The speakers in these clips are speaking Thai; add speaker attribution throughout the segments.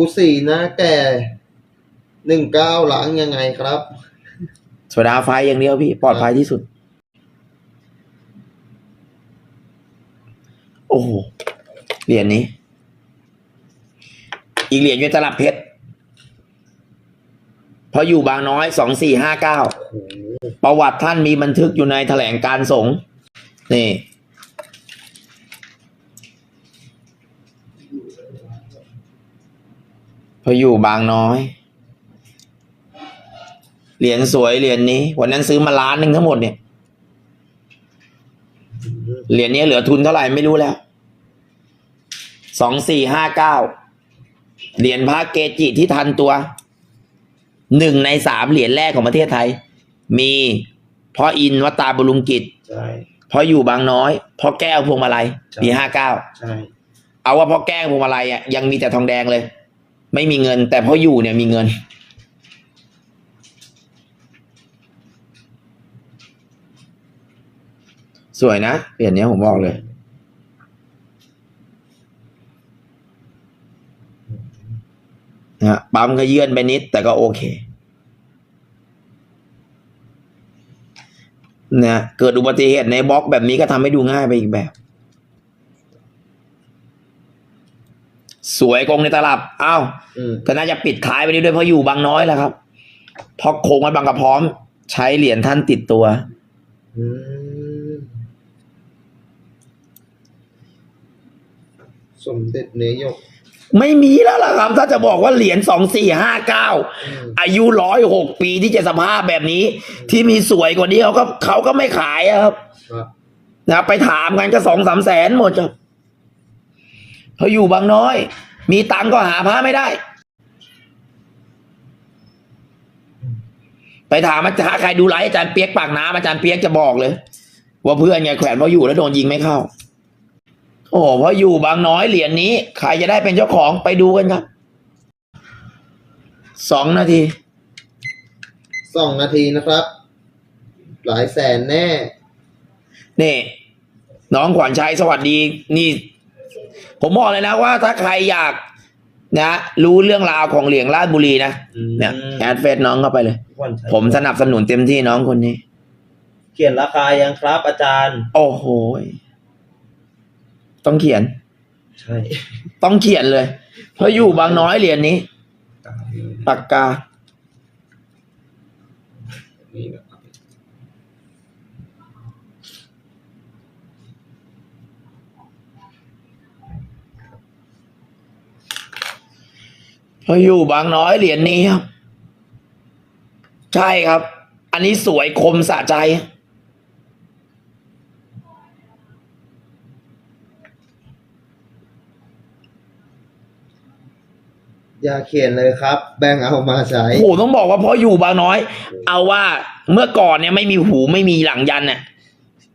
Speaker 1: กูสี่หน้าแก่หนึ่งเก้าหลังยังไงครับ
Speaker 2: โซดาไฟอย่างเดียวพี่ ปลอดภัยที่สุด โอ้โหเหรียญนี้ อีกเหรียญอยู่ตลับเพชรเพราะอยู่บางน้อยสองสี่ห้าเก้า
Speaker 1: โอ้โห
Speaker 2: ประวัติท่านมีบันทึกอยู่ในแถลงการสงฆ์นี่ พออยู่บางน้อย เหรียญสวยเหรียญนี้ วันนั้นซื้อมาล้านหนึ่งทั้งหมดเนี่ย เหรียญนี้เหลือทุนเท่าไหร่ไม่รู้แล้ว สองสี่ห้าเก้า เหรียญพระเกจิที่ทันตัว หนึ่งในสามเหรียญแรกของประเทศไทย มีพ่ออินวัดตาบรุงกิจ
Speaker 1: ใช่
Speaker 2: พ่ออยู่บางน้อยพ่อแก้วพวงมาลัย
Speaker 1: ใช่
Speaker 2: ปีห้าเก้า
Speaker 1: ใช่
Speaker 2: เอาว่าพ่อแก้วพวงมาลัยอะยังมีแต่ทองแดงเลย ไม่มีเงิน แต่พออยู่เนี่ยมีเงิน สวยนะเหรียญเนี้ยผมบอกเลย นะปั๊มก็เยื่อนไปนิด แต่ก็โอเคนะเกิดอุบัติเหตุในบล็อกแบบนี้ก็ทำให้ดูง่ายไปอีกแบบ สวยกงในตลับอ้าว
Speaker 1: อืม
Speaker 2: ก็น่าจะปิดท้ายไปนี้ด้วยเพราะอยู่บางน้อยแล้วครับเพราะโคงมันบางกระพร้อม ใช้เหรียญท่านติดตัว
Speaker 1: อืมสมเด็จเนยก
Speaker 2: ไม่มีแล้วล่ะครับถ้าจะบอกว่าเหรียญสองสี่ห้าเก้า
Speaker 1: อืม
Speaker 2: อายุร้อยหกปีที่จะสภาพแบบนี้ ที่มีสวยกว่านี้เขาก็เขาก็ไม่ขายอะครับ
Speaker 1: ครับ
Speaker 2: นะไปถามกันก็สองสามแสนหมดจ้ะ เพราะอยู่บางน้อย มีตังค์ก็หาพระไม่ได้ ไปถามอาจารย์ใครดูไลฟ์อาจารย์เปียกปากน้ำอาจารย์เปียกจะบอกเลย ว่าเพื่อนไงแขวนเพราะอยู่แล้วโดนยิงไม่เข้า โอ้โหเพราะอยู่บางน้อยเหรียญนี้ใครจะได้เป็นเจ้าของไปดูกันครับสองนาที
Speaker 1: สองนาทีนะครับ หลายแสนแน่
Speaker 2: นี่ น้องขวัญชัยสวัสดี นี่ ผมบอกเลยนะว่าถ้าใครอยากนะรู้เรื่องราวของเหลียงราชบุรีนะ
Speaker 1: อืม
Speaker 2: เนี่ยแอดเฟซน้องเข้าไปเลย
Speaker 1: วันชัย
Speaker 2: ผมสนับสนุนเต็มที่น้องคนนี้
Speaker 1: เขียนราคายังครับอาจารย์
Speaker 2: โอ้โหยต้องเขียน
Speaker 1: ใช่
Speaker 2: ต้องเขียนเลย เพราะอยู่บางน้อยเหรียญนี้ปากกา
Speaker 1: นี่นะครับ
Speaker 2: เพราะ อยู่บางน้อยเหรียญนี้ครับ ใช่ครับ อันนี้สวยคมสะใจ
Speaker 1: อย่าเขียนเลยครับ แบ่งเอามาใช้
Speaker 2: โอ้โหต้องบอกว่าเพราะอยู่บางน้อย เอาว่าเมื่อก่อนเนี่ยไม่มีหูไม่มีหลังยันน่ะ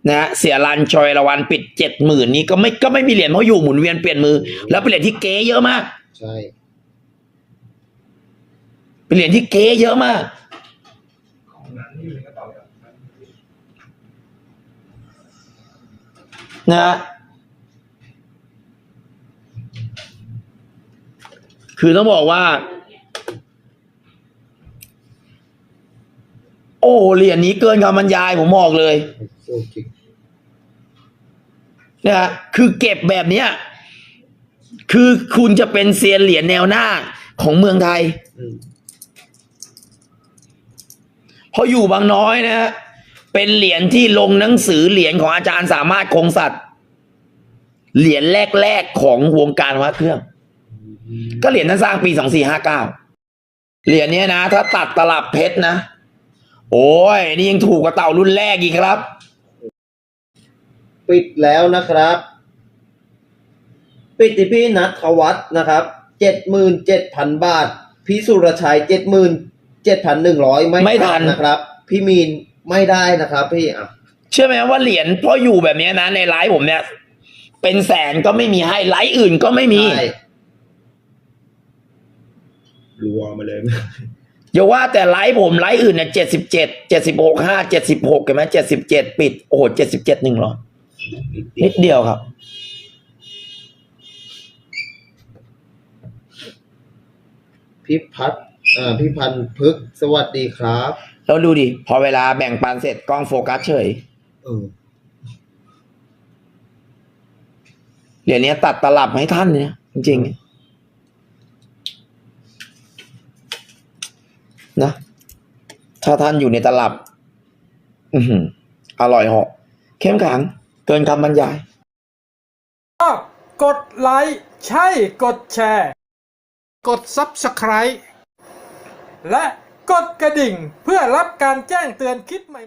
Speaker 2: นะฮะเสียรันชอยละวันปิดเจ็ดหมื่นนี้ก็ไม่ก็ไม่มีเหรียญเพราะอยู่หมุนเวียนเปลี่ยนมือ แล้วเป็นเหรียญที่เก๋เยอะมาก
Speaker 1: ใช่
Speaker 2: เป็นเหรียญที่เก๋เยอะมากนะฮะคือต้องบอกว่า โอ้เหรียญนี้เกินคำบรรยายผมบอกเลยนะฮะคือเก็บแบบเนี้ยคือคุณจะเป็นเซียนเหรียญแนวหน้าของเมืองไทย เพราะอยู่บางน้อยนะฮะเป็นเหรียญที่ลงหนังสือเหรียญของอาจารย์สามารถคงสัตว์เหรียญแรกๆของวงการพระเครื่อง ก็เหรียญท่านสร้างปีสองสี่ห้าเก้าเหรียญนี้นะ ถ้าตัดตลับเพชรนะ โอ้ย นี่ยังถูกกว่าเต่ารุ่นแรกอีกครับ
Speaker 1: ปิดแล้วนะครับ ปิดที่พี่นัทวัฒน์นะครับเจ็ดหมื่นเจ็ดพันบาท พี่สุรชัยเจ็ดหมื่น เจ็ดพันหนึ่งร้อย
Speaker 2: ไม่ทัน
Speaker 1: นะครับ พี่มีนไม่ได้นะครับพี่อะ
Speaker 2: เชื่อไหมว่าเหรียญพ่ออยู่แบบเนี้ยนะในไลฟ์ผมเนี่ย เป็นแสนก็ไม่มีให้ไลฟ์อื่นก็ไม่มี
Speaker 1: ใช่รัวมาเลย
Speaker 2: อย่าว่าแต่ไลฟ์ผมไลฟ์อื่นเนี่ยเจ็ดสิบเจ็ดเจ็ดสิบหกห้าเจ็ดสิบหกเห็นไหมเจ็ดสิบเจ็ดปิด โอ้โหเจ็ดสิบเจ็ดหนึ่งหรอนิดเดียวครับ
Speaker 1: พี่พัฒน์ อ่าพี่พันธ์พึกษ์สวัสดีครับ
Speaker 2: แล้วดูดิ พอเวลาแบ่งปันเสร็จกล้องโฟกัสเฉย
Speaker 1: เออ
Speaker 2: เหรียญเนี้ยตัดตลับให้ท่านเนี่ยจริงๆนะ ถ้าท่านอยู่ในตลับ อือหืออร่อยเหาะเข้มแข็งเกินคำบรรยาย
Speaker 3: ชอบกดไลค์ใช่กดแชร์ กด Subscribe และกดกระดิ่งเพื่อรับการแจ้งเตือนคลิปใหม่